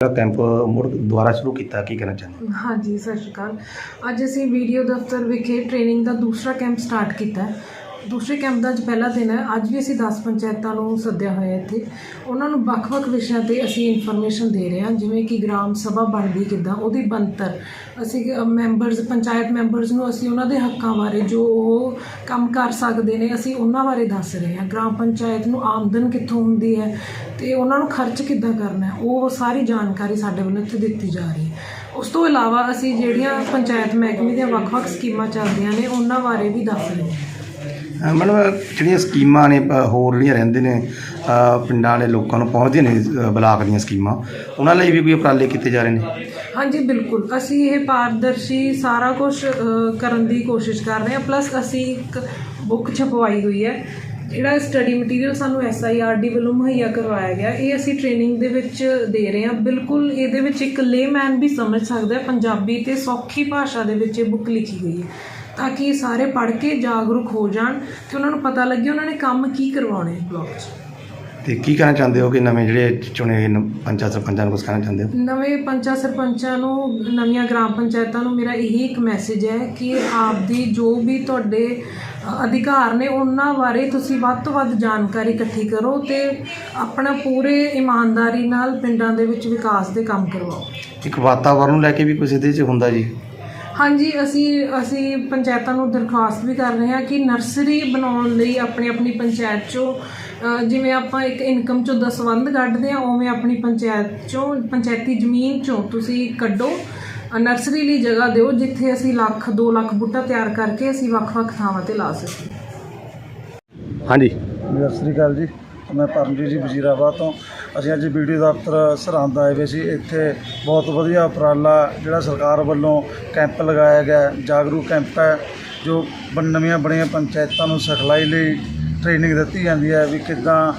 ਦਾ camp ਮੁੜ ਦੁਬਾਰਾ ਸ਼ੁਰੂ ਕੀਤਾ, ਕੀ ਕਹਿਣਾ ਚਾਹੁੰਦੇ ਹਾਂਜੀ, ਸਤਿ ਸ਼੍ਰੀ ਅਕਾਲ। ਅੱਜ ਅਸੀਂ ਵੀਡੀਓ ਦਫ਼ਤਰ ਵਿਖੇ ਟ੍ਰੇਨਿੰਗ ਦਾ ਦੂਸਰਾ ਕੈਂਪ ਸਟਾਰਟ ਕੀਤਾ ਹੈ। ਦੂਸਰੇ ਕੈਂਪ ਦਾ ਅੱਜ ਪਹਿਲਾ ਦਿਨ ਹੈ। ਅੱਜ ਵੀ ਅਸੀਂ 10 ਪੰਚਾਇਤਾਂ ਨੂੰ ਸੱਦਿਆ ਹੋਇਆ ਇੱਥੇ। ਉਹਨਾਂ ਨੂੰ ਵੱਖ-ਵੱਖ ਵਿਸ਼ਿਆਂ ਤੇ ਅਸੀਂ ਇਨਫੋਰਮੇਸ਼ਨ ਦੇ ਰਹੇ ਹਾਂ, ਜਿਵੇਂ ਕਿ ਗ੍ਰਾਮ ਸਭਾ ਬਣਦੀ ਕਿੱਦਾਂ, ਉਹਦੀ ਬਣਤਰ। ਅਸੀਂ ਮੈਂਬਰਸ ਪੰਚਾਇਤ ਮੈਂਬਰਸ ਨੂੰ ਅਸੀਂ ਉਹਨਾਂ ਦੇ ਹੱਕਾਂ ਬਾਰੇ ਜੋ ਉਹ ਕੰਮ ਕਰ ਸਕਦੇ ਨੇ, ਅਸੀਂ ਉਹਨਾਂ ਬਾਰੇ ਦੱਸ ਰਹੇ ਹਾਂ। ਗ੍ਰਾਮ ਪੰਚਾਇਤ ਨੂੰ ਆਮਦਨ ਕਿੱਥੋਂ ਹੁੰਦੀ ਹੈ ਤੇ ਉਹਨਾਂ ਨੂੰ ਖਰਚ ਕਿੱਦਾਂ ਕਰਨਾ ਹੈ, ਉਹ ਸਾਰੀ ਜਾਣਕਾਰੀ ਸਾਡੇ ਵੱਲੋਂ ਇੱਥੇ ਦਿੱਤੀ ਜਾ ਰਹੀ ਹੈ। ਉਸ ਤੋਂ ਇਲਾਵਾ ਅਸੀਂ ਜਿਹੜੀਆਂ ਪੰਚਾਇਤ ਮਹਿਕਮੇ ਦੀਆਂ ਵੱਖ-ਵੱਖ ਸਕੀਮਾਂ ਚੱਲਦੀਆਂ ਨੇ, ਉਹਨਾਂ ਬਾਰੇ ਵੀ ਦੱਸ ਰਹੇ ਹਾਂ। ਮਤਲਬ ਜਿਹੜੀਆਂ ਸਕੀਮਾਂ ਨੇ, ਅਹ ਹੋਰ ਜਿਹੜੀਆਂ ਰਹਿੰਦੇ ਨੇ, ਅਹ ਪਿੰਡਾਂ ਵਾਲੇ ਲੋਕਾਂ ਨੂੰ ਪਹੁੰਚਦੀਆਂ ਨੇ, ਅਹ ਬਲਾਕ ਦੀਆਂ ਸਕੀਮਾਂ, ਉਹਨਾਂ ਲਈ ਵੀ ਕੋਈ ਉਪਰਾਲੇ ਕੀਤੇ ਜਾ ਰਹੇ ਨੇ? ਹਾਂਜੀ, ਬਿਲਕੁਲ। ਅਸੀਂ ਇਹ ਪਾਰਦਰਸ਼ੀ ਸਾਰਾ ਕੁਝ ਕਰਨ ਦੀ ਕੋਸ਼ਿਸ਼ ਕਰ ਰਹੇ ਹਾਂ। ਪਲੱਸ ਅਸੀਂ ਇੱਕ ਬੁੱਕ ਛਪਵਾਈ ਹੋਈ ਹੈ। ਜਿਹੜਾ ਸਟੱਡੀ ਮਟੀਰੀਅਲ ਸਾਨੂੰ ਐਸਆਈਆਰਡੀ ਵੱਲੋਂ ਮੁਹੱਈਆ ਕਰਵਾਇਆ ਗਿਆ, ਇਹ ਅਸੀਂ ਟ੍ਰੇਨਿੰਗ ਦੇ ਵਿੱਚ ਦੇ ਰਹੇ ਹਾਂ। ਬਿਲਕੁਲ, ਇਹਦੇ ਵਿੱਚ ਇੱਕ ਲੇਮੈਨ ਵੀ ਸਮਝ ਸਕਦਾ ਹੈ। ਪੰਜਾਬੀ ਤੇ ਸੌਖੀ ਭਾਸ਼ਾ ਦੇ ਵਿੱਚ ਇਹ ਬੁੱਕ ਲਿਖੀ ਗਈ ਹੈ। ਤਾਂ ਕਿ ਸਾਰੇ ਪੜ੍ਹ ਕੇ ਜਾਗਰੂਕ ਹੋ ਜਾਣ ਤੇ ਉਹਨਾਂ ਨੂੰ ਪਤਾ ਲੱਗੇ ਉਹਨਾਂ ਨੇ ਕੰਮ ਕੀ ਕਰਵਾਉਣੇ ਬਲਾਕ 'ਚ। ਤੇ ਕੀ ਕਹਿਣਾ ਚਾਹੁੰਦੇ ਹੋ ਕਿ ਨਵੇਂ ਜਿਹੜੇ ਚੁਣੇ ਗਏ ਨ- ਪੰਚਾਇਤ ਸਰਪੰਚਾਂ ਨੂੰ ਕੁਝ ਕਹਿਣਾ ਚਾਹੁੰਦੇ ਹੋ? ਨਵੇਂ ਪੰਚਾਇਤ ਸਰਪੰਚਾਂ ਨੂੰ ਨਵੀਆਂ ਗ੍ਰਾਮ ਪੰਚਾਇਤਾਂ ਨੂੰ ਮੇਰਾ ਇਹੀ ਇੱਕ ਮੈਸੇਜ ਹੈ ਕਿ ਆਪਦੀ ਜੋ ਵੀ ਤੁਹਾਡੇ ਅ, ਅਧਿਕਾਰ ਨੇ ਉਹਨਾਂ ਬਾਰੇ ਤੁਸੀਂ ਵੱਧ ਤੋਂ ਵੱਧ ਜਾਣਕਾਰੀ ਇਕੱਠੀ ਕਰੋ ਤੇ ਆਪਣਾ ਪੂਰੇ ਇਮਾਨਦਾਰੀ ਨਾਲ ਪਿੰਡਾਂ ਦੇ ਵਿੱਚ ਵਿਕਾਸ ਦੇ ਕੰਮ ਕਰਵਾਓ। ਇੱਕ ਵਾਤਾਵਰਨ ਨੂੰ ਲੈ ਕੇ ਵੀ ਕੁਝ ਇਹਦੇ 'ਚ ਹੁੰਦਾ ਜੀ? ਹਾਂਜੀ ਅਸੀਂ ਅਸੀਂ ਪੰਚਾਇਤਾਂ ਨੂੰ ਦਰਖਾਸਤ ਵੀ ਕਰ ਰਹੇ ਹਾਂ ਕਿ ਨਰਸਰੀ ਬਣਾਉਣ ਲਈ ਆਪਣੀ ਆਪਣੀ ਪੰਚਾਇਤ ਚੋਂ ਜਿਵੇਂ ਆਪਾਂ ਇੱਕ ਇਨਕਮ ਚੋਂ ਦਸਵੰਧ ਕੱਢਦੇ ਆ ਉਵੇਂ ਆਪਣੀ ਪੰਚਾਇਤ ਚੋਂ ਪੰਚਾਇਤੀ ਜ਼ਮੀਨ ਚੋਂ ਤੁਸੀਂ ਕੱਢੋ। ਅ, ਨਰਸਰੀ ਲਈ ਜਗ੍ਹਾ ਦਿਓ ਜਿੱਥੇ ਅਸੀਂ ਲੱਖ 2 ਲੱਖ ਬੂਟਾ ਤਿਆਰ ਕਰਕੇ ਅਸੀਂ ਵੱਖ-ਵੱਖ ਥਾਵਾਂ ਤੇ ਲਾ ਸਕੀਏ। ਹਾਂਜੀ। ਸਤਿ ਸ੍ਰੀ ਅਕਾਲ ਜੀ। ਮੈਂ ਪਰਮਜੀਤ ਜੀ ਵਜ਼ੀਰਾਬਾਦ ਤੋਂ। ਅਸੀਂ ਅੱਜ ਵੀਡੀਓ ਦਫ਼ਤਰ ਸਰਹੰਦ ਆਏ ਹੋਏ ਸੀ। ਇੱਥੇ ਬਹੁਤ ਵਧੀਆ ਉਪਰਾਲਾ ਜਿਹੜਾ ਸਰਕਾਰ ਵੱਲੋਂ ਕੈਂਪ ਲਗਾਇਆ ਗਿਆ ਜਾਗਰੂਕ ਕੈਂਪ ਹੈ, ਜੋ ਬਣ- ਨਵੀਆਂ ਬਣੀਆਂ ਪੰਚਾਇਤਾਂ ਨੂੰ ਸਿਖਲਾਈ ਲਈ ਟ੍ਰੇਨਿੰਗ ਦਿੱਤੀ ਜਾਂਦੀ ਹੈ ਵੀ ਕਿੱਦਾਂ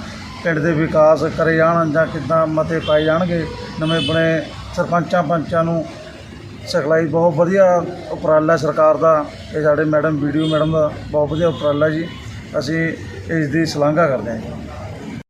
ਪਿੰਡ ਦੇ ਵਿਕਾਸ ਕਰੇ ਜਾਣ ਜਾਂ ਕਿੱਦਾਂ ਮਤੇ ਪਾਏ ਜਾਣਗੇ। ਨਵੇਂ ਬਣੇ ਸਰਪੰਚਾਂ ਪੰਚਾਂ ਨੂੰ ਸਿਖਲਾਈ ਬਹੁਤ ਵਧੀਆ ਉਪਰਾਲਾ ਸਰਕਾਰ ਦਾ। ਇਹ ਸਾਡੇ ਮੈਡਮ ਵੀਡੀਓ ਮੈਡਮ ਦਾ ਬਹੁਤ ਵਧੀਆ ਉਪਰਾਲਾ ਜੀ। ਅਸੀਂ ਇਸ ਦੀ ਸ਼ਲਾਘਾ ਕਰਦੇ ਹਾਂ ਜੀ।